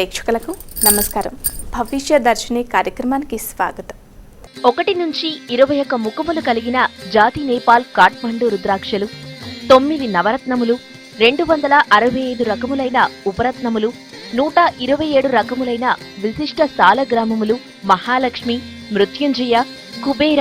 ప్రేక్షకులకు నమస్కారం. భవిష్య దర్శిని కార్యక్రమానికి స్వాగతం. ఒకటి నుంచి ఇరవై ఒక్క ముఖములు కలిగిన జాతి నేపాల్ కాఠ్మండు రుద్రాక్షలు తొమ్మిది నవరత్నములు రెండు వందల అరవై ఐదు రకములైన ఉపరత్నములు నూట ఇరవై ఏడు రకములైన విశిష్ట సాలగ్రామములు మహాలక్ష్మి మృత్యుంజయ కుబేర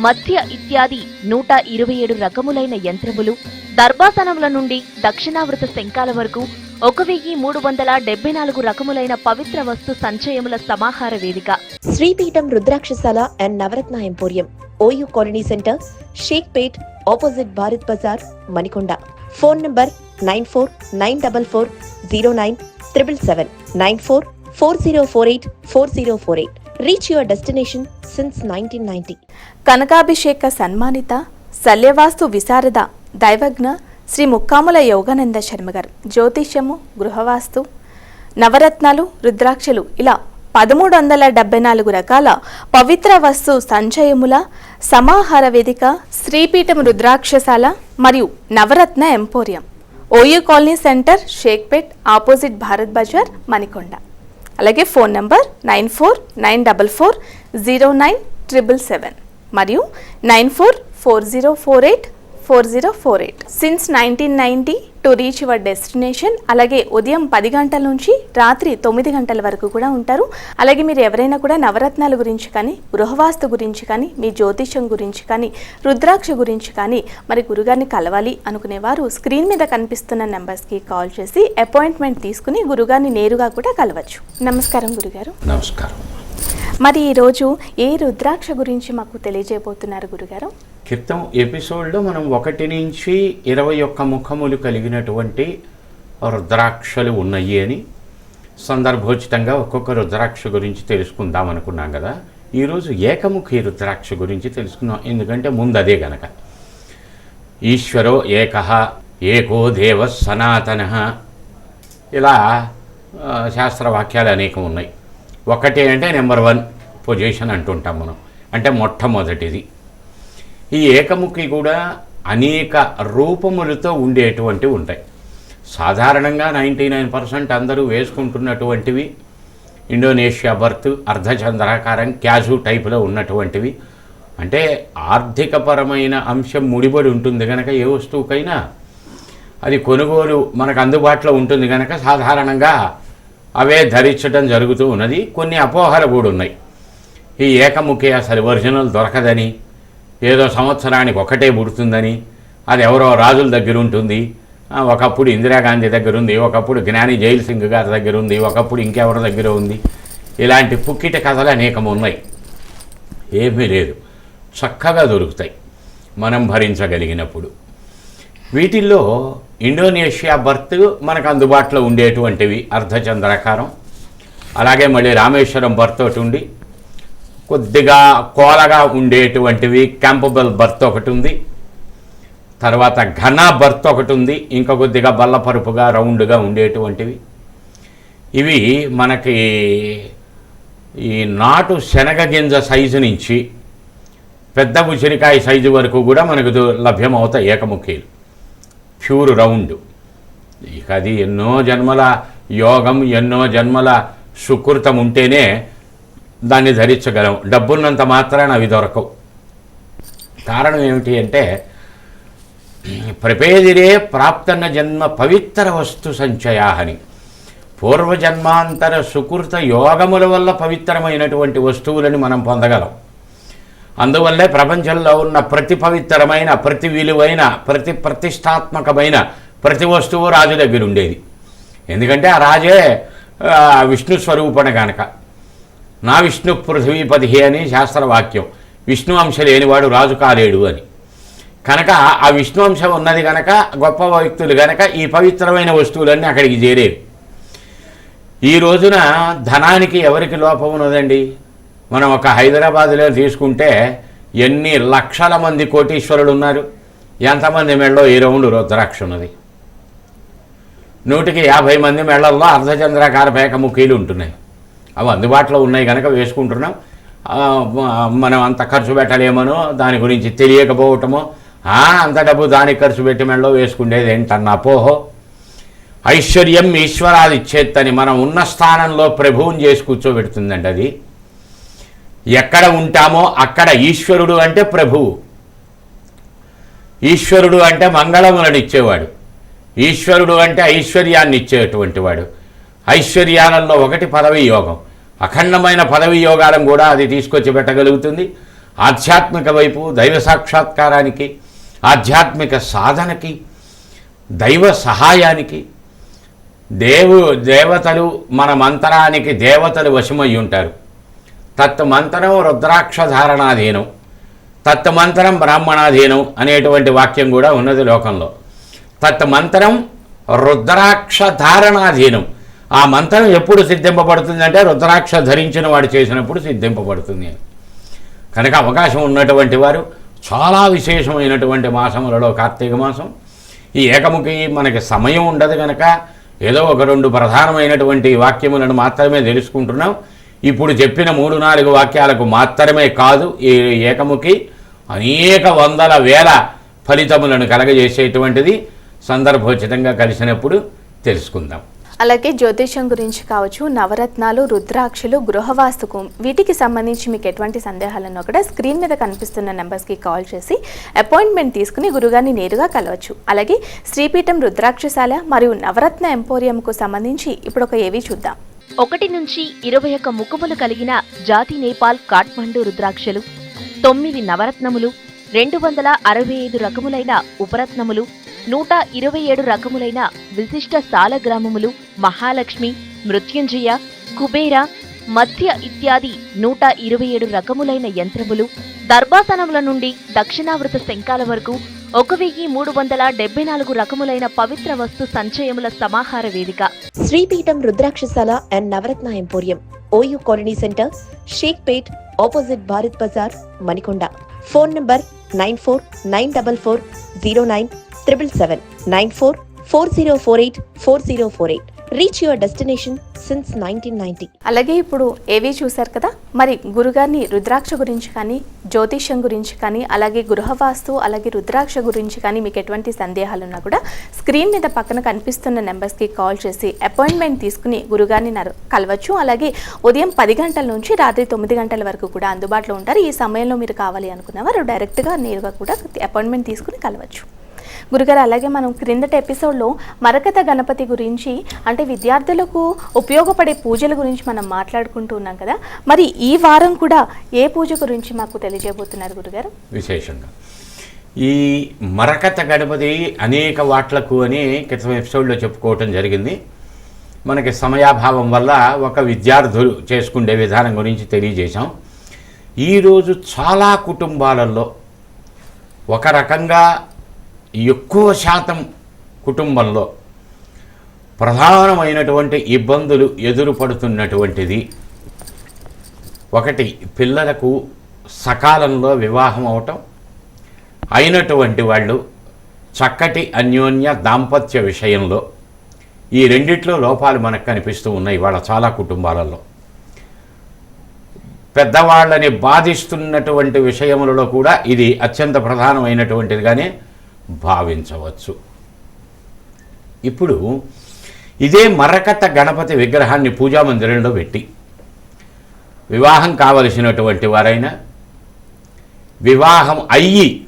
మధ్య ఇత్యాది నూట ఇరవై ఏడు రకములైన యంత్రములు దర్భాసనముల నుండి దక్షిణావృత శంఖాల వరకు ఒక వెయ్యి మూడు వందల డెబ్బై నాలుగు రకములైన పవిత్ర వస్తు సంచయముల సమాహార వేదిక. Sripeetham Rudrakshasala and Navaratna emporium OU colony centre Shaikpet opposite Bharat Bazar Manikonda. Phone number nine four nine double four zero nine triple seven nine four four zero four eight four zero four eight. Reach your destination since nineteen ninety కనకాభిషేక సన్మానిత శల్యవాస్తు విశారద దైవజ్ఞ శ్రీ ముక్కాముల యోగానంద శర్మ గారు. జ్యోతిష్యము గృహవాస్తు నవరత్నాలు రుద్రాక్షలు ఇలా పదమూడు వందల డెబ్బై నాలుగు రకాల పవిత్ర వస్తు సంచయముల సమాహార వేదిక శ్రీపీఠం రుద్రాక్షశాల మరియు Navaratna emporium. OU colony centre Shaikpet opposite Bharat Bazar Manikonda. అలాగే phone number nine four nine double four zero nine triple seven మరియు nine four four zero four eight four zero four eight. Since nineteen ninety to reach your destination అలాగే ఉదయం పది గంటల నుంచి రాత్రి తొమ్మిది గంటల వరకు కూడా ఉంటారు. అలాగే మీరు ఎవరైనా కూడా నవరత్నాల గురించి కానీ గృహవాస్తు గురించి కానీ మీ జ్యోతిష్యం గురించి కానీ రుద్రాక్ష గురించి కానీ మరి గురుగారిని కలవాలి అనుకునేవారు స్క్రీన్ మీద కనిపిస్తున్న నెంబర్స్కి కాల్ చేసి అపాయింట్మెంట్ తీసుకుని గురుగారిని నేరుగా కూడా కలవచ్చు. నమస్కారం గురుగారు. నమస్కారం. మరి ఈరోజు ఏ రుద్రాక్ష గురించి మాకు తెలియజేయబోతున్నారు గురుగారు? క్రితం ఎపిసోడ్లో మనం ఒకటి నుంచి ఇరవై ఒక్క ముఖములు కలిగినటువంటి రుద్రాక్షలు ఉన్నాయి అని సందర్భోచితంగా ఒక్కొక్క రుద్రాక్ష గురించి తెలుసుకుందాం అనుకున్నాం కదా. ఈరోజు ఏకముఖి రుద్రాక్ష గురించి తెలుసుకుందాం. ఎందుకంటే ముందు అదే గనక. ఈశ్వరో ఏక ఏకో దేవ సనాతన. ఇలా శాస్త్రవాక్యాలు అనేకం ఉన్నాయి. ఒకటి అంటే నెంబర్ వన్ పొజిషన్ అంటుంటాం మనం. అంటే మొట్టమొదటిది. ఈ ఏకముఖి కూడా అనేక రూపములతో ఉండేటువంటివి ఉంటాయి. సాధారణంగా నైంటీ నైన్ పర్సెంట్ అందరూ వేసుకుంటున్నటువంటివి ఇండోనేషియా బర్త్ అర్ధచంద్రాకారం క్యాజు టైపులో ఉన్నటువంటివి. అంటే ఆర్థికపరమైన అంశం ముడిపడి ఉంటుంది కనుక ఏ వస్తువుకైనా. అది కొనుగోలు మనకు అందుబాటులో ఉంటుంది కనుక సాధారణంగా అవే ధరించడం జరుగుతూ ఉన్నది. కొన్ని అపోహలు కూడా ఉన్నాయి. ఈ ఏకముఖి అసలు ఒరిజినల్ దొరకదని ఏదో సంవత్సరానికి ఒకటే పుడుతుందని అది ఎవరో రాజుల దగ్గర ఉంటుంది. ఒకప్పుడు ఇందిరాగాంధీ దగ్గర ఉంది ఒకప్పుడు జ్ఞాని జైల్ సింగ్ గారి దగ్గర ఉంది ఒకప్పుడు ఇంకెవరి దగ్గర ఉంది. ఇలాంటి పుక్కిట కథలు అనేకం ఉన్నాయి. ఏమీ లేదు. చక్కగా దొరుకుతాయి. మనం భరించగలిగినప్పుడు. వీటిల్లో ఇండోనేషియా బర్త్ మనకు అందుబాటులో ఉండేటువంటివి అర్ధచంద్రాకారం. అలాగే మళ్ళీ రామేశ్వరం బర్త్ ఒకటి ఉండి కొద్దిగా కోలగా ఉండేటువంటివి. క్యాంపబుల్ బర్త్ ఒకటి ఉంది. తర్వాత ఘన బర్త్ ఒకటి ఉంది. ఇంకా కొద్దిగా బల్లపరుపుగా రౌండ్గా ఉండేటువంటివి. ఇవి మనకి ఈ నాటు శనగ గింజ సైజు నుంచి పెద్ద ఉసిరికాయ సైజు వరకు కూడా మనకు లభ్యమవుతాయి ఏకముఖీలు. Pure round. ఇక అది ఎన్నో జన్మల యోగం ఎన్నో జన్మల సుకృతం ఉంటేనే దాన్ని ధరించగలం. డబ్బున్నంత మాత్రాన అవి దొరకవు. కారణం ఏమిటి అంటే ప్రపేదిరే ప్రాప్తన్న జన్మ పవిత్ర వస్తు సంచయా అని పూర్వజన్మాంతర సుకృత యోగముల వల్ల పవిత్రమైనటువంటి వస్తువులని మనం పొందగలం. అందువల్లే ప్రపంచంలో ఉన్న ప్రతి పవిత్రమైన ప్రతి విలువైన ప్రతి ప్రతిష్టాత్మకమైన ప్రతి వస్తువు రాజు దగ్గర ఉండేది ఎందుకంటే ఆ రాజే విష్ణు స్వరూపణ కనుక నా విష్ణు పృథ్వీపతిహి అని శాస్త్రవాక్యం. విష్ణు అంశ లేనివాడు రాజు కాలేడు అని. కనుక ఆ విష్ణు అంశం ఉన్నది కనుక గొప్ప వ్యక్తులు కనుక ఈ పవిత్రమైన వస్తువులన్నీ అక్కడికి చేరేవి. ఈ రోజున ధనానికి ఎవరికి లోపం ఉన్నదండి? మనం ఒక హైదరాబాద్లో తీసుకుంటే ఎన్ని లక్షల మంది కోటీశ్వరులు ఉన్నారు? ఎంతమంది మెళ్ళో ఈ రౌండ్ రుద్రాక్ష ఉన్నది? నూటికి యాభై మంది మెళ్ళల్లో అర్ధచంద్రాకార పేకముఖీలు ఉంటున్నాయి. అవి అందుబాటులో ఉన్నాయి కనుక వేసుకుంటున్నాం. మనం అంత ఖర్చు పెట్టలేమనో దాని గురించి తెలియకపోవటమో అంత డబ్బు దానికి ఖర్చు పెట్టి మెళ్ళో వేసుకునేది ఏంటన్న అపోహో ఐశ్వర్యం ఈశ్వరాది ఇచ్చేత్తని మనం ఉన్న స్థానంలో ప్రభువుని చేసి కూర్చోబెడుతుందండి అది. ఎక్కడ ఉంటామో అక్కడ ఈశ్వరుడు అంటే ప్రభువు. ఈశ్వరుడు అంటే మంగళములను ఇచ్చేవాడు. ఈశ్వరుడు అంటే ఐశ్వర్యాన్ని ఇచ్చేటువంటి వాడు. ఐశ్వర్యాలలో ఒకటి పదవి యోగం. అఖండమైన పదవి యోగాలను కూడా అది తీసుకొచ్చి పెట్టగలుగుతుంది. ఆధ్యాత్మిక వైపు దైవ సాక్షాత్కారానికి ఆధ్యాత్మిక సాధనకి దైవ సహాయానికి దేవు దేవతలు మన మంత్రానికి దేవతలు వశమై ఉంటారు. తత్మంతరం రుద్రాక్ష ధారణాధీనం తత్మంతరం బ్రాహ్మణాధీనం అనేటువంటి వాక్యం కూడా ఉన్నది లోకంలో. తత్మంతరం రుద్రాక్ష ధారణాధీనం ఆ మంత్రం ఎప్పుడు సిద్ధింపబడుతుందంటే రుద్రాక్ష ధరించిన వాడు చేసినప్పుడు సిద్ధింపబడుతుంది కనుక అవకాశం ఉన్నటువంటి వారు చాలా విశేషమైనటువంటి మాసములలో కార్తీక మాసం. ఈ ఏకముఖి మనకి సమయం ఉండదు కనుక ఏదో ఒక రెండు ప్రధానమైనటువంటి వాక్యములను మాత్రమే తెలుసుకుంటున్నాం. ఇప్పుడు చెప్పిన మూడు నాలుగు వాక్యాలకు మాత్రమే కాదు ఈ ఏకముఖి అనేక వందల వేల ఫలితములను కలగజేసేటువంటిది. సందర్భోచితంగా కలిసినప్పుడు తెలుసుకుందాం. అలాగే జ్యోతిష్యం గురించి కావచ్చు నవరత్నాలు రుద్రాక్షలు గృహవాస్తుకు వీటికి సంబంధించి మీకు ఎటువంటి సందేహాలను కూడా స్క్రీన్ మీద కనిపిస్తున్న నెంబర్స్కి కాల్ చేసి అపాయింట్మెంట్ తీసుకుని గురుగారిని నేరుగా కలవచ్చు. అలాగే శ్రీపీఠం రుద్రాక్షశాల మరియు నవరత్న ఎంపోరియంకు సంబంధించి ఇప్పుడు ఒక ఏవి చూద్దాం. ఒకటి నుంచి ఇరవై ఒక్క ముఖములు కలిగిన జాతి నేపాల్ కాఠ్మండు రుద్రాక్షలు తొమ్మిది నవరత్నములు రెండు వందల అరవై ఐదు రకములైన ఉపరత్నములు నూట ఇరవై ఏడు రకములైన విశిష్ట సాలగ్రామములు మహాలక్ష్మి మృత్యుంజయ కుబేర మధ్య ఇత్యాది నూట ఇరవై ఏడు రకములైన యంత్రములు దర్భాసనముల నుండి దక్షిణావృత శంఖాల వరకు ఒక వెయ్యి మూడు వందల డెబ్బై నాలుగు రకములైన పవిత్ర వస్తు సంచయముల సమాహార వేదిక. Sripeetham Rudrakshasala and Navaratna emporium OU colony centre Shaikpet opposite Bharat Bazar Manikonda. Phone number nine four nine double four zero nine triple seven nine four four zero four eight four zero four eight reach your destination since nineteen ninety అలాగే ఇప్పుడు ఏవి చూశారు కదా? మరి గురుగారిని రుద్రాక్ష గురించి కానీ జ్యోతిష్యం గురించి కానీ అలాగే గృహవాస్తు అలాగే రుద్రాక్ష గురించి కానీ మీకు ఎటువంటి సందేహాలు ఉన్నా కూడా స్క్రీన్ మీద పక్కన కనిపిస్తున్న నెంబర్స్కి కాల్ చేసి అపాయింట్మెంట్ తీసుకుని గురుగారిని కలవచ్చు. అలాగే ఉదయం పది గంటల నుంచి రాత్రి తొమ్మిది గంటల వరకు కూడా అందుబాటులో ఉంటారు. ఈ సమయంలో మీరు కావాలి అనుకున్న వారు డైరెక్ట్గా నేరుగా కూడా అపాయింట్మెంట్ తీసుకుని కలవచ్చు. గురుగారు అలాగే మనం క్రిందటి ఎపిసోడ్లో మరకత గణపతి గురించి అంటే విద్యార్థులకు ఉపయోగపడే పూజల గురించి మనం మాట్లాడుకుంటూ ఉన్నాం కదా. మరి ఈ వారం కూడా ఏ పూజ గురించి మాకు తెలియజేయబోతున్నారు గురుగారు? విశేషంగా. ఈ మరకత గణపతి అనేక వాట్లకు అని క్రితం ఎపిసోడ్లో చెప్పుకోవటం జరిగింది. మనకి సమయాభావం వల్ల ఒక విద్యార్థులు చేసుకునే విధానం గురించి తెలియజేశాం. ఈరోజు చాలా కుటుంబాలలో ఒక రకంగా ఎక్కువ శాతం కుటుంబంలో ప్రధానమైనటువంటి ఇబ్బందులు ఎదురుపడుతున్నటువంటిది ఒకటి పిల్లలకు సకాలంలో వివాహం అవటం. అయినటువంటి వాళ్ళు చక్కటి అన్యోన్య దాంపత్య విషయంలో ఈ రెండిట్లో లోపాలు మనకు కనిపిస్తూ ఉన్నాయి ఇవాళ చాలా కుటుంబాలలో. పెద్దవాళ్ళని బాధిస్తున్నటువంటి విషయములలో కూడా ఇది అత్యంత ప్రధానమైనటువంటిది. కానీ భావించవచ్చు. ఇప్పుడు ఇదే మరకత గణపతి విగ్రహాన్ని పూజా మందిరంలో పెట్టి వివాహం కావలసినటువంటి వారైనా వివాహం అయ్యి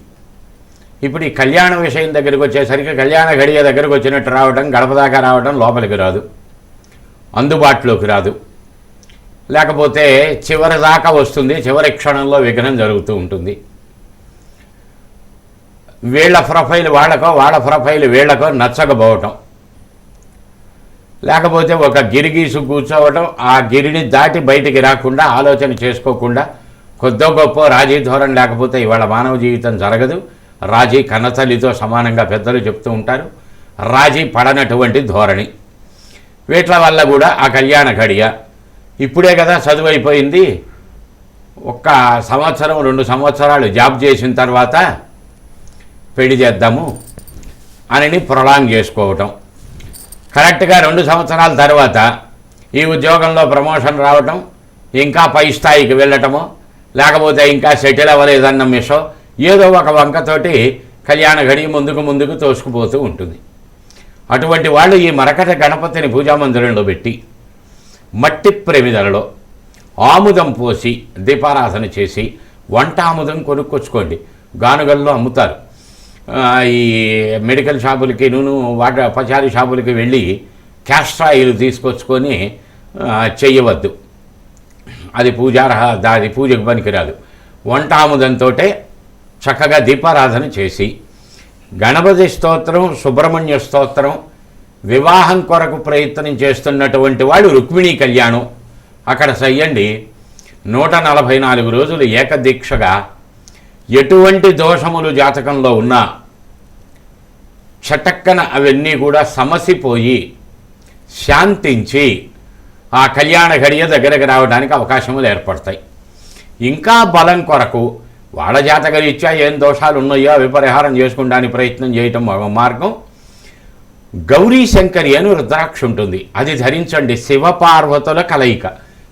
ఇప్పుడు ఈ కళ్యాణ విషయం దగ్గరికి వచ్చేసరికి కళ్యాణ గడియ దగ్గరకు వచ్చినట్టు రావడం గడప దాకా రావడం లోపలికి రాదు. అందుబాటులోకి రాదు. లేకపోతే చివరి దాకా వస్తుంది చివరి క్షణంలో విఘ్నం జరుగుతూ ఉంటుంది. వీళ్ళ ప్రొఫైల్ వాళ్ళకో వాళ్ళ ప్రొఫైల్ వీళ్ళకో నచ్చకపోవటం. లేకపోతే ఒక గిరిగీసు కూర్చోవటం ఆ గిరిని దాటి బయటికి రాకుండా ఆలోచన చేసుకోకుండా కొద్దో గొప్ప రాజీ ధోరణి లేకపోతే ఇవాళ మానవ జీవితం జరగదు. రాజీ కన్నతల్లితో సమానంగా పెద్దలు చెప్తూ ఉంటారు. రాజీ పడనటువంటి ధోరణి. వీట్ల వల్ల కూడా ఆ కళ్యాణ ఘడియ. ఇప్పుడే కదా చదువు అయిపోయింది. ఒక్క సంవత్సరం రెండు సంవత్సరాలు జాబ్ చేసిన తర్వాత పెళ్ళి చేద్దాము అని ప్రొలాంగ్ చేసుకోవటం. కరెక్ట్గా రెండు సంవత్సరాల తర్వాత ఈ ఉద్యోగంలో ప్రమోషన్ రావటం ఇంకా పై స్థాయికి వెళ్ళటము లేకపోతే ఇంకా సెటిల్ అవ్వలేదన్న మిషో ఏదో ఒక వంకతోటి కళ్యాణ గడి ముందుకు ముందుకు తోసుకుపోతూ ఉంటుంది. అటువంటి వాళ్ళు ఈ మరకట గణపతిని పూజామందిరంలో పెట్టి మట్టి ప్రమిదలలో ఆముదం పోసి దీపారాధన చేసి వంట ఆముదం కొనుక్కొచ్చుకోండి. గానుగల్లో అమ్ముతారు. ఈ మెడికల్ షాపులకి నూనె వాటర్ పచారీ షాపులకి వెళ్ళి క్యాస్టర్ ఆయిల్ తీసుకొచ్చుకొని చెయ్యవద్దు. అది పూజార్హ దాని పూజకు పనికిరాదు. వంట ఆముదంతో చక్కగా దీపారాధన చేసి గణపతి స్తోత్రం సుబ్రహ్మణ్య స్తోత్రం వివాహం కొరకు ప్రయత్నం చేస్తున్నటువంటి వాడు రుక్మిణీ కళ్యాణం. అక్కడ చెయ్యండి. నూట నలభై నాలుగు రోజులు ఏకదీక్షగా ఎటువంటి దోషములు జాతకంలో ఉన్నా చటక్కన అవన్నీ కూడా సమసిపోయి శాంతించి ఆ కళ్యాణ ఘడియ దగ్గరకు రావడానికి అవకాశములు ఏర్పడతాయి. ఇంకా బలం కొరకు వాళ్ళ జాతకరీత్యా ఏం దోషాలు ఉన్నాయో అవి పరిహారం చేసుకోవడానికి ప్రయత్నం చేయటం ఒక మార్గం. గౌరీ శంకరి అని రుద్రాక్ష ఉంటుంది. అది ధరించండి శివపార్వతుల కలయిక.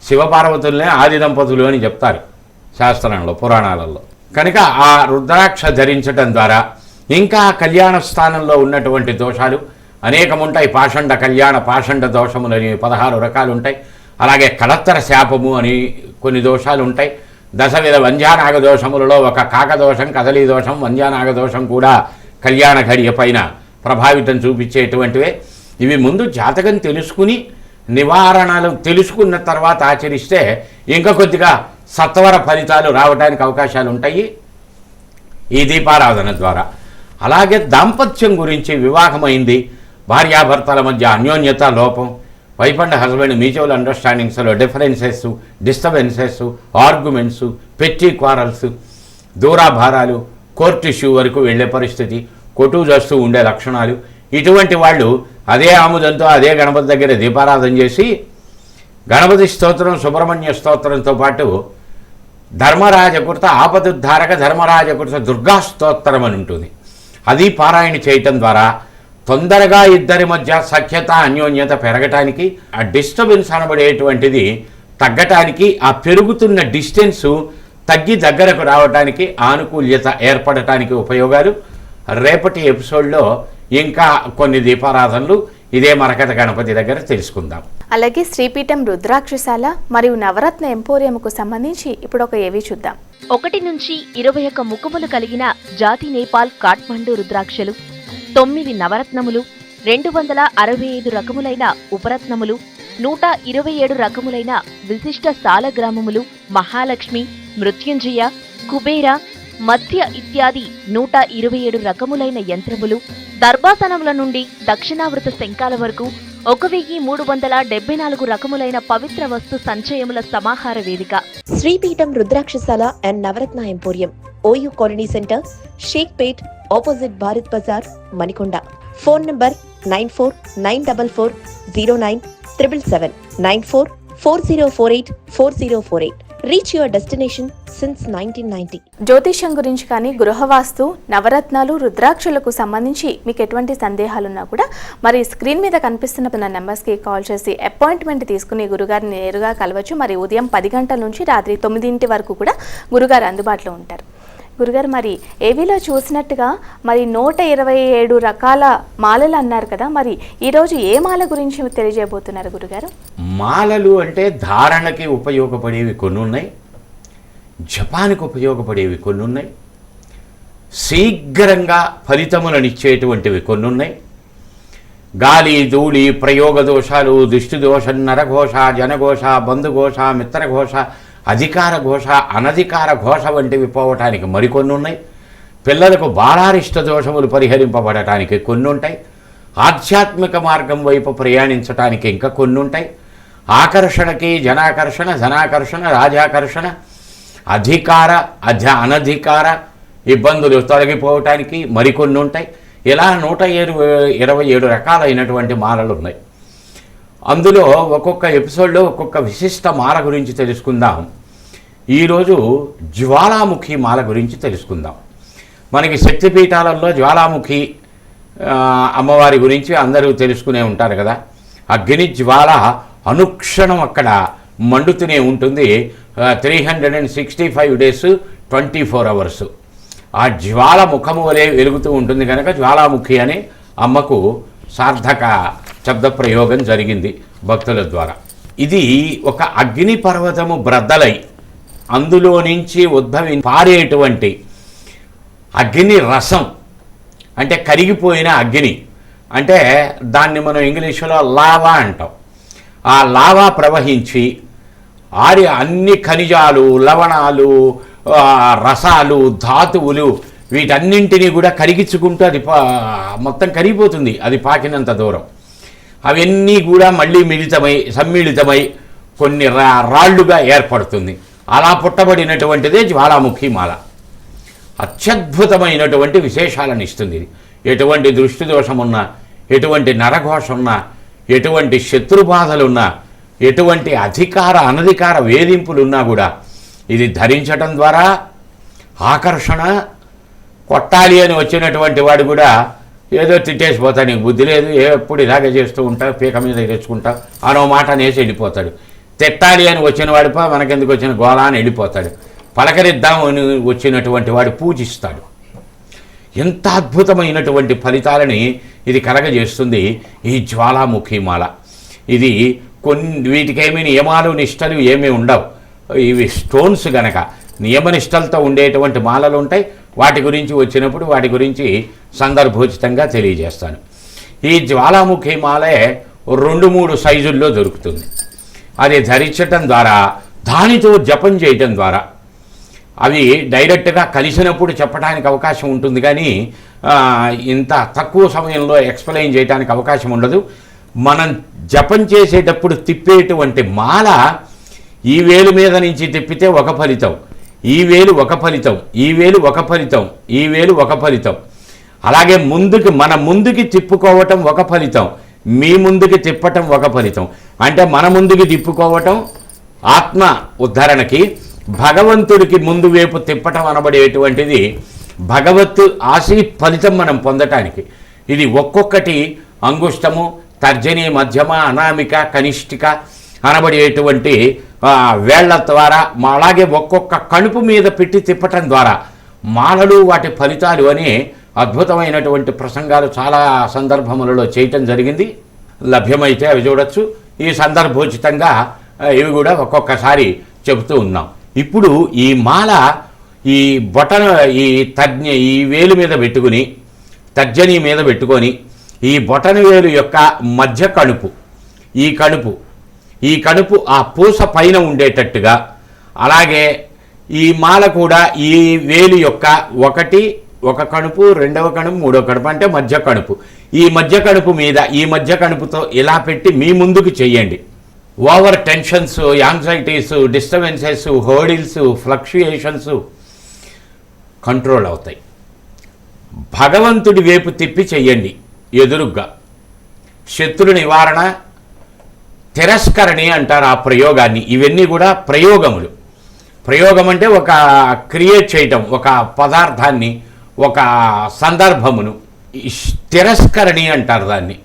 శివపార్వతులనే ఆది దంపతులు అని చెప్తారు శాస్త్రంలో పురాణాలలో. కనుక ఆ రుద్రాక్ష ధరించటం ద్వారా ఇంకా కళ్యాణ స్థానంలో ఉన్నటువంటి దోషాలు అనేకముంటాయి. పాషండ కళ్యాణ పాషండ దోషములు అని పదహారు రకాలు ఉంటాయి అలాగే కళత్తర శాపము అని కొన్ని దోషాలు ఉంటాయి దశవిధ వంజానాగ దోషములలో ఒక కాకదోషం కదలీ దోషం వంజానాగ దోషం కూడా కళ్యాణ ఘడియ పైన ప్రభావితం చూపించేటువంటివే. ఇవి ముందు జాతకం తెలుసుకుని నివారణలు తెలుసుకున్న తర్వాత ఆచరిస్తే ఇంకా కొద్దిగా సత్వర ఫలితాలు రావడానికి అవకాశాలు ఉంటాయి ఈ దీపారాధన ద్వారా. అలాగే దాంపత్యం గురించి వివాహమైంది. భార్యాభర్తల మధ్య అన్యోన్యత లోపం wife and husband mutual అండర్స్టాండింగ్స్లో differences disturbances arguments petty quarrels దూరాభారాలు court issue వరకు వెళ్ళే పరిస్థితి కొట్టు చేస్తూ ఉండే లక్షణాలు. ఇటువంటి వాళ్ళు అదే ఆముదంతో అదే గణపతి దగ్గర దీపారాధన చేసి గణపతి స్తోత్రం సుబ్రహ్మణ్య స్తోత్రంతో పాటు ధర్మరాజకృత ఆపదుద్ధారక ధర్మరాజకృత దుర్గా స్తోత్రం అని ఉంటుంది. అది పారాయణ చేయటం ద్వారా తొందరగా ఇద్దరి మధ్య సఖ్యత అన్యోన్యత పెరగటానికి ఆ డిస్టర్బెన్స్ అనబడేటువంటిది తగ్గటానికి ఆ పెరుగుతున్న డిస్టెన్సు తగ్గి దగ్గరకు రావటానికి ఆనుకూల్యత ఏర్పడటానికి ఉపయోగాలు. రేపటి ఎపిసోడ్లో ఇంకా కొన్ని దీపారాధనలు ఇదే మరకత గణపతి దగ్గర తెలుసుకుందాం. అలాగే శ్రీపీఠం రుద్రాక్షశాల మరియు నవరత్న ఎంపోరియంకు సంబంధించి ఇప్పుడు ఒక ఏవి చూద్దాం. ఒకటి నుంచి ఇరవై ఒక్క ముఖములు కలిగిన జాతి నేపాల్ కాఠ్మండు రుద్రాక్షలు తొమ్మిది నవరత్నములు రెండు వందల అరవై ఐదు రకములైన ఉపరత్నములు నూట ఇరవై ఏడు రకములైన విశిష్ట సాలగ్రామములు మహాలక్ష్మి మృత్యుంజయ కుబేర మత్స్య ఇత్యాది నూట ఇరవై ఏడు రకములైన యంత్రములు దర్భాసనముల నుండి దక్షిణావృత శంఖాల వరకు ఒక వెయ్యి మూడు వందల డెబ్బై నాలుగు రకములైన పవిత్ర వస్తు సంచయముల సమాహార వేదిక. Sripeetham Rudrakshasala and Navaratna emporium OU colony centre Shaikpet opposite Bharat Bazar Manikonda. Phone number nine four nine double four zero nine triple seven nine four four zero four eight four zero four eight. Reach your destination since nineteen ninety జ్యోతిష్యం గురించి కానీ గృహవాస్తు నవరత్నాలు రుద్రాక్షలకు సంబంధించి మీకు ఎటువంటి సందేహాలున్నా కూడా మరి screen మీద కనిపిస్తున్న నా నెంబర్స్కి కాల్ చేసి అపాయింట్మెంట్ తీసుకుని గురుగారిని నేరుగా కలవచ్చు. మరి ఉదయం పది గంటల నుంచి రాత్రి తొమ్మిదింటి వరకు కూడా గురుగారు అందుబాటులో ఉంటారు. గురుగారు మరి ఏవిలో చూసినట్టుగా మరి నూట ఇరవై ఏడు రకాల మాలలు అన్నారు కదా మరి ఈరోజు ఏ మాల గురించి తెలియజేయబోతున్నారు గురుగారు? మాలలు అంటే ధారణకి ఉపయోగపడేవి కొన్ని ఉన్నాయి జపానికి ఉపయోగపడేవి కొన్ని ఉన్నాయి శీఘ్రంగా ఫలితములనిచ్చేటువంటివి కొన్ని ఉన్నాయి గాలి ధూళి ప్రయోగ దోషాలు దుష్టి దోషం నరఘోష జనఘోష బంధుఘోష మిత్రఘోష అధికార ఘోష అనధికార ఘోష వంటివి పోవటానికి మరికొన్ని ఉన్నాయి. పిల్లలకు బాలారిష్ట దోషములు పరిహరింపబడటానికి కొన్ని ఉంటాయి ఆధ్యాత్మిక మార్గం వైపు ప్రయాణించటానికి ఇంకా కొన్ని ఉంటాయి ఆకర్షణకి జనాకర్షణ ధనాకర్షణ రాజాకర్షణ అధికార అధ అనధికార ఇబ్బందులు తొలగిపోవటానికి మరికొన్ని ఉంటాయి ఇలా నూట ఏడు ఇరవై ఏడు రకాలైనటువంటి మాలలు ఉన్నాయి. అందులో ఒక్కొక్క ఎపిసోడ్లో ఒక్కొక్క విశిష్ట మాల గురించి తెలుసుకుందాం. ఈరోజు జ్వాలాముఖి మాల గురించి తెలుసుకుందాం. మనకి శక్తిపీఠాలలో జ్వాలాముఖి అమ్మవారి గురించి అందరూ తెలుసుకునే ఉంటారు కదా. అగ్ని జ్వాల అనుక్షణం అక్కడ మండుతూనే ఉంటుంది. Three hundred and sixty five days twenty four hours ఆ జ్వాల ముఖము వలె వెలుగుతూ ఉంటుంది కనుక జ్వాలాముఖి అని అమ్మకు సార్థక శబ్ద ప్రయోగం జరిగింది భక్తుల ద్వారా. ఇది ఒక అగ్ని పర్వతము బ్రద్దలై అందులో నుంచి ఉద్భవి పారేటువంటి అగ్ని రసం. అంటే కరిగిపోయిన అగ్ని. అంటే దాన్ని మనం ఇంగ్లీషులో లావా అంటాం. ఆ లావా ప్రవహించి ఆరి అన్ని ఖనిజాలు లవణాలు రసాలు ధాతువులు వీటన్నింటినీ కూడా కరిగించుకుంటూ అది పా మొత్తం కరిగిపోతుంది. అది పాకినంత దూరం. అవన్నీ కూడా మళ్ళీ మిళితమై సమ్మిళితమై కొన్ని రా రాళ్ళుగా ఏర్పడుతుంది. అలా పుట్టబడినటువంటిదే జ్వాలాముఖి మాల అత్యద్భుతమైనటువంటి విశేషాలను ఇస్తుంది ఇది. ఎటువంటి దృష్టి దోషమున్నా ఎటువంటి నరఘోష ఉన్నా ఎటువంటి శత్రుబాధలున్నా ఎటువంటి అధికార అనధికార వేధింపులున్నా కూడా ఇది ధరించటం ద్వారా ఆకర్షణ కొట్టాలి అని వచ్చినటువంటి వాడు కూడా ఏదో తిట్టేసిపోతాడు. నీకు బుద్ధి లేదు ఎప్పుడు ఇలాగే చేస్తూ ఉంటావు పీక మీద తెచ్చుకుంటావు అనో మాట అనేసి వెళ్ళిపోతాడు. తిట్టాలి అని వచ్చిన వాడిపా మనకెందుకు వచ్చిన గోళ అని వెళ్ళిపోతాడు. పలకరిద్దాం అని వచ్చినటువంటి వాడు పూజిస్తాడు. ఎంత అద్భుతమైనటువంటి ఫలితాలని ఇది కలగజేస్తుంది. ఈ జ్వాలాముఖి మాల. ఇది కొన్ని వీటికేమీ నియమాలు నిష్టలు ఏమీ ఉండవు. ఇవి స్టోన్స్ గనక. నియమనిష్టలతో ఉండేటువంటి మాలలు ఉంటాయి. వాటి గురించి వచ్చినప్పుడు వాటి గురించి సందర్భోచితంగా తెలియజేస్తాను. ఈ జ్వాలాముఖి మాలే రెండు మూడు సైజుల్లో దొరుకుతుంది. అది ధరించటం ద్వారా దానితో జపం చేయటం ద్వారా. అవి డైరెక్ట్గా కలిసినప్పుడు చెప్పడానికి అవకాశం ఉంటుంది కానీ ఇంత తక్కువ సమయంలో ఎక్స్ప్లెయిన్ చేయడానికి అవకాశం ఉండదు. మనం జపం చేసేటప్పుడు తిప్పేటువంటి మాల ఈ వేలు మీద నుంచి తిప్పితే ఒక ఫలితం ఈ వేలు ఒక ఫలితం ఈ వేలు ఒక ఫలితం ఈ వేలు ఒక ఫలితం. అలాగే ముందుకి మన ముందుకి తిప్పుకోవటం ఒక ఫలితం. మీ ముందుకి తిప్పటం ఒక ఫలితం. అంటే మన ముందుకి తిప్పుకోవటం ఆత్మ ఉద్ధరణకి భగవంతుడికి ముందు వైపు తిప్పటం అనబడేటువంటిది భగవత్ ఆశీ ఫలితం మనం పొందటానికి. ఇది ఒక్కొక్కటి అంగుష్టము తర్జని మధ్యమ అనామిక కనిష్ఠిక అనబడేటువంటి వేళ్ళ ద్వారా అలాగే ఒక్కొక్క కణుపు మీద పెట్టి తిప్పటం ద్వారా మాలలు వాటి ఫలితాలు అని అద్భుతమైనటువంటి ప్రసంగాలు చాలా సందర్భములలో చేయటం జరిగింది. లభ్యమైతే అవి చూడొచ్చు. ఈ సందర్భోచితంగా ఇవి కూడా ఒక్కొక్కసారి చెబుతూ ఉన్నాం. ఇప్పుడు ఈ మాల ఈ బొటన ఈ తజ్ఞ ఈ వేలు మీద పెట్టుకుని తర్జని మీద పెట్టుకొని ఈ బొటన వేలు యొక్క మధ్య కణుపు ఈ కణుపు ఈ కణుపు ఆ పూస పైన ఉండేటట్టుగా అలాగే ఈ మాల కూడా ఈ వేలు యొక్క ఒకటి ఒక కణుపు రెండవ కణుపు మూడవ కణుపు అంటే మధ్య కణుపు. ఈ మధ్య కణుపు మీద ఈ మధ్య కణుపుతో ఇలా పెట్టి మీ ముందుకు చెయ్యండి over tensions anxieties disturbances hurdles fluctuations control అవుతాయి. భగవంతుడి వైపు తిప్పి చెయ్యండి ఎదురుగ్గా. శత్రు నివారణ తిరస్కరణి అంటారు ఆ ప్రయోగాన్ని. ఇవన్నీ కూడా ప్రయోగములు. ప్రయోగం అంటే ఒక క్రియేట్ చేయటం ఒక పదార్థాన్ని ఒక సందర్భమును తిరస్కరణి అంటారు దాన్ని.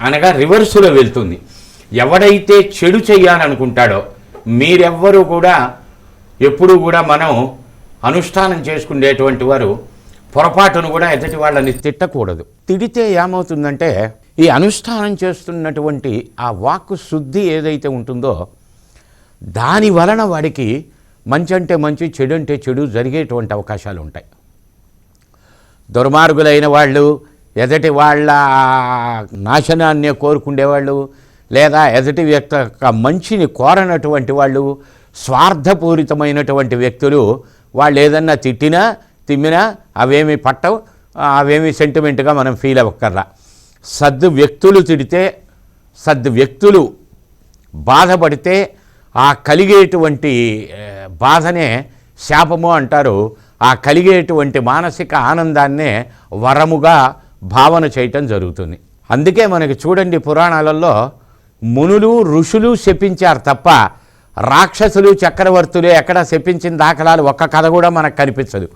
అనగా రివర్సులో వెళ్తుంది. ఎవడైతే చెడు చేయాలనుకుంటాడో మీరెవ్వరూ కూడా ఎప్పుడూ కూడా మనం అనుష్ఠానం చేసుకునేటువంటి వారు పొరపాటును కూడా ఎదుటి వాళ్ళని తిట్టకూడదు. తిడితే ఏమవుతుందంటే ఈ అనుష్ఠానం చేస్తున్నటువంటి ఆ వాక్కు శుద్ధి ఏదైతే ఉంటుందో దాని వలన వాడికి మంచి అంటే మంచి చెడు అంటే చెడు జరిగేటువంటి అవకాశాలు ఉంటాయి దుర్మార్గులైన వాళ్ళు ఎదటి వాళ్ళ నాశనాన్ని కోరుకుండేవాళ్ళు లేదా ఎదటి వ్యక్తి యొక్క మంచిని కోరనటువంటి వాళ్ళు స్వార్థపూరితమైనటువంటి వ్యక్తులు వాళ్ళు ఏదన్నా తిట్టినా తిమ్మినా అవేమి పట్టవు అవేమి సెంటిమెంట్గా మనం ఫీల్ అవ్వక్కర్లా. సద్దు వ్యక్తులు తిడితే సద్దు వ్యక్తులు బాధపడితే ఆ కలిగేటువంటి బాధనే శాపము అంటారు. ఆ కలిగేటువంటి మానసిక ఆనందాన్నే వరముగా భావన చేయటం జరుగుతుంది. అందుకే మనకి చూడండి పురాణాలలో మునులు ఋషులు శపించారు తప్ప రాక్షసులు చక్రవర్తులు ఎక్కడ శపించిన దాఖలాలు ఒక్క కథ కూడా మనకు కనిపించదు.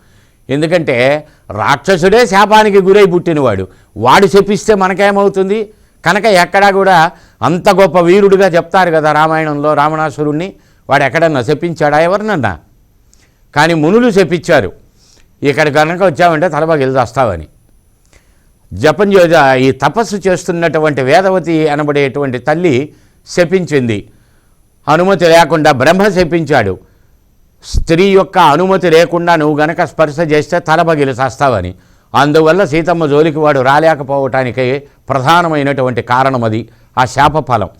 ఎందుకంటే రాక్షసుడే శాపానికి గురై పుట్టినవాడు. వాడు శపిస్తే మనకేమవుతుంది? కనుక ఎక్కడా కూడా అంత గొప్ప వీరుడిగా చెప్తారు కదా రామాయణంలో రావణాసురుణ్ణి. వాడు ఎక్కడన్నా శపించాడా ఎవరినన్నా? కానీ మునులు చెప్పించారు. ఇక్కడ కనుక వచ్చామంటే తలబాగిలు వస్తావని జపం చే ఈ తపస్సు చేస్తున్నటువంటి వేదవతి అనబడేటువంటి తల్లి శపించింది. అనుమతి లేకుండా బ్రహ్మ శపించాడు. స్త్రీ యొక్క అనుమతి లేకుండా నువ్వు గనక స్పర్శ చేస్తే తలబగిలి చేస్తావని అందువల్ల సీతమ్మ జోలికి వాడు రాలేకపోవటానికి ప్రధానమైనటువంటి కారణం అది ఆ శాప ఫలం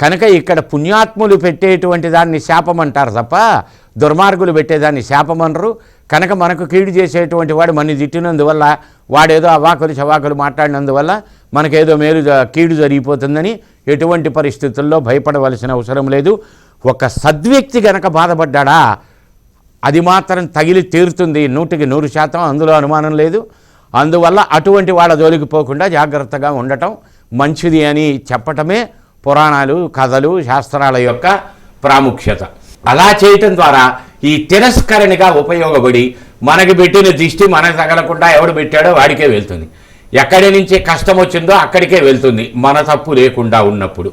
కనుక ఇక్కడ పుణ్యాత్ములు పెట్టేటువంటి దాన్ని శాపం అంటారు తప్ప దుర్మార్గులు పెట్టేదాన్ని శాపమనరు. కనుక మనకు కీడు చేసేటువంటి వాడు మన తిట్టినందువల్ల వాడేదో అవాకులు చవాకులు మాట్లాడినందువల్ల మనకేదో మేలు కీడు జరిగిపోతుందని ఎటువంటి పరిస్థితుల్లో భయపడవలసిన అవసరం లేదు. ఒక సద్వ్యక్తి గనక బాధపడ్డాడా అది మాత్రం తగిలి తీరుతుంది. నూటికి నూరు శాతం అందులో అనుమానం లేదు. అందువల్ల అటువంటి వాళ్ళ జోలికి పోకుండా జాగ్రత్తగా ఉండటం మంచిది అని చెప్పటమే పురాణాలు కథలు శాస్త్రాల యొక్క ప్రాముఖ్యత. అలా చేయటం ద్వారా ఈ తిరస్కరణగా ఉపయోగపడి మనకి పెట్టిన దిష్టి మనకు తగలకుండా ఎవడు పెట్టాడో వాడికే వెళ్తుంది. ఎక్కడి నుంచి కష్టం వచ్చిందో అక్కడికే వెళ్తుంది మన తప్పు లేకుండా ఉన్నప్పుడు.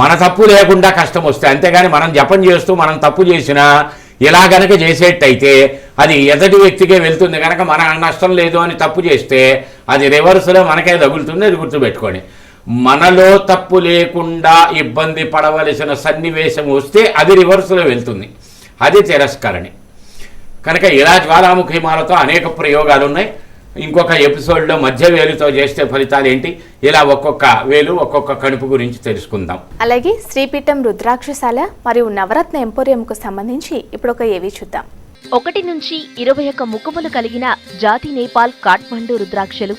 మన తప్పు లేకుండా కష్టం వస్తే అంతేగాని మనం జపం చేస్తూ మనం తప్పు చేసినా ఇలా గనక చేసేటైతే అది ఎదటి వ్యక్తికే వెళ్తుంది కనుక మన నష్టం లేదు అని తప్పు చేస్తే అది రివర్స్లో మనకే తగులుతుంది అది గుర్తుపెట్టుకోండి. మనలో తప్పు లేకుండా ఇబ్బంది పడవలసిన సన్నివేశం వస్తే అది రివర్స్లో వెళ్తుంది. అది తిరస్కరణి. కనుక ఇలా జ్వాలాముఖి మాలతో అనేక ప్రయోగాలు ఉన్నాయి ఇంకొక ఎపిసోడ్లో మధ్య వేలుతో చేస్తే ఫలితాలు ఏంటి? ఇలా ఒక్కొక్క వేలు ఒక్కొక్క కడుపు గురించి తెలుసుకుందాం. అలాగే శ్రీపీఠం రుద్రాక్షశాల మరియు నవరత్న ఎంపోరియంకు సంబంధించి ఇప్పుడు ఒక ఏవి చూద్దాం. ఒకటి నుంచి ఇరవై ఒక్క ముఖములు కలిగిన జాతి నేపాల్ కాఠ్మండు రుద్రాక్షలు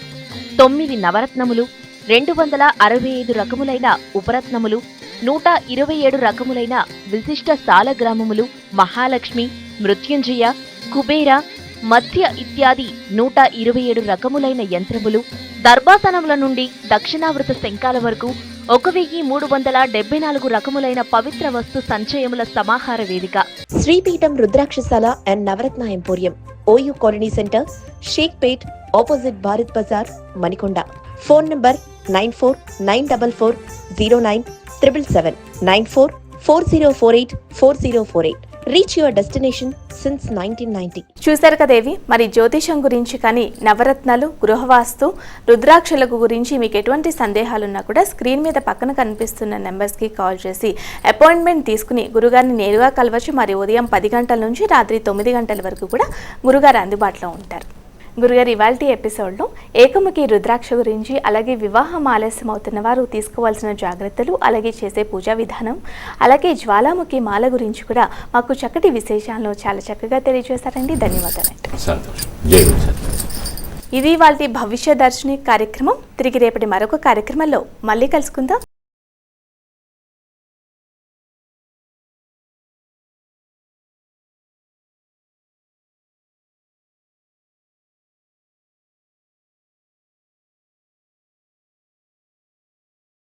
తొమ్మిది నవరత్నములు రెండు వందల అరవై ఐదు రకములైన ఉపరత్నములు నూట ఇరవై ఏడు రకములైన విశిష్ట సాలగ్రామములు మహాలక్ష్మి మృత్యుంజయ కుబేర మత్స్య ఇత్యాది నూట ఇరవై ఏడు రకములైన యంత్రములు దర్భాసనముల నుండి దక్షిణావృత శంఖాల వరకు ఒక వెయ్యి మూడు వందల డెబ్బై నాలుగు రకములైన పవిత్ర వస్తు సంచయముల సమాహార వేదిక. Sripeetham Rudrakshashala and Navaratna emporium OU colony centre Shaikpet opposite Bharat Bazar Manikonda. Phone number nine four nine double four zero nine triple seven nine four four zero four eight four zero four eight reach your destination since nineteen ninety చూశారు కదేవి మరి జ్యోతిషం గురించి కానీ నవరత్నాలు గృహవాస్తు రుద్రాక్షలకు గురించి మీకు ఎటువంటి సందేహాలున్నా కూడా స్క్రీన్ మీద పక్కన కనిపిస్తున్న నెంబర్స్కి కాల్ చేసి అపాయింట్మెంట్ తీసుకుని గురుగారిని నేరుగా కలవచ్చు. మరి ఉదయం పది గంటల నుంచి రాత్రి తొమ్మిది గంటల వరకు కూడా గురుగారు అందుబాటులో ఉంటారు. గురుగారు ఇవాళ ఎపిసోడ్లో ఏకముఖి రుద్రాక్ష గురించి అలాగే వివాహం ఆలస్యం అవుతున్న వారు తీసుకోవాల్సిన జాగ్రత్తలు అలాగే చేసే పూజా విధానం అలాగే జ్వాలాముఖి మాల గురించి కూడా మాకు చక్కటి విశేషాలను చాలా చక్కగా తెలియజేశారండి. సత్యం ఇది వాళ్ళ భవిష్య దర్శిని కార్యక్రమం. తిరిగి రేపటి మరొక కార్యక్రమంలో మళ్ళీ కలుసుకుందాం.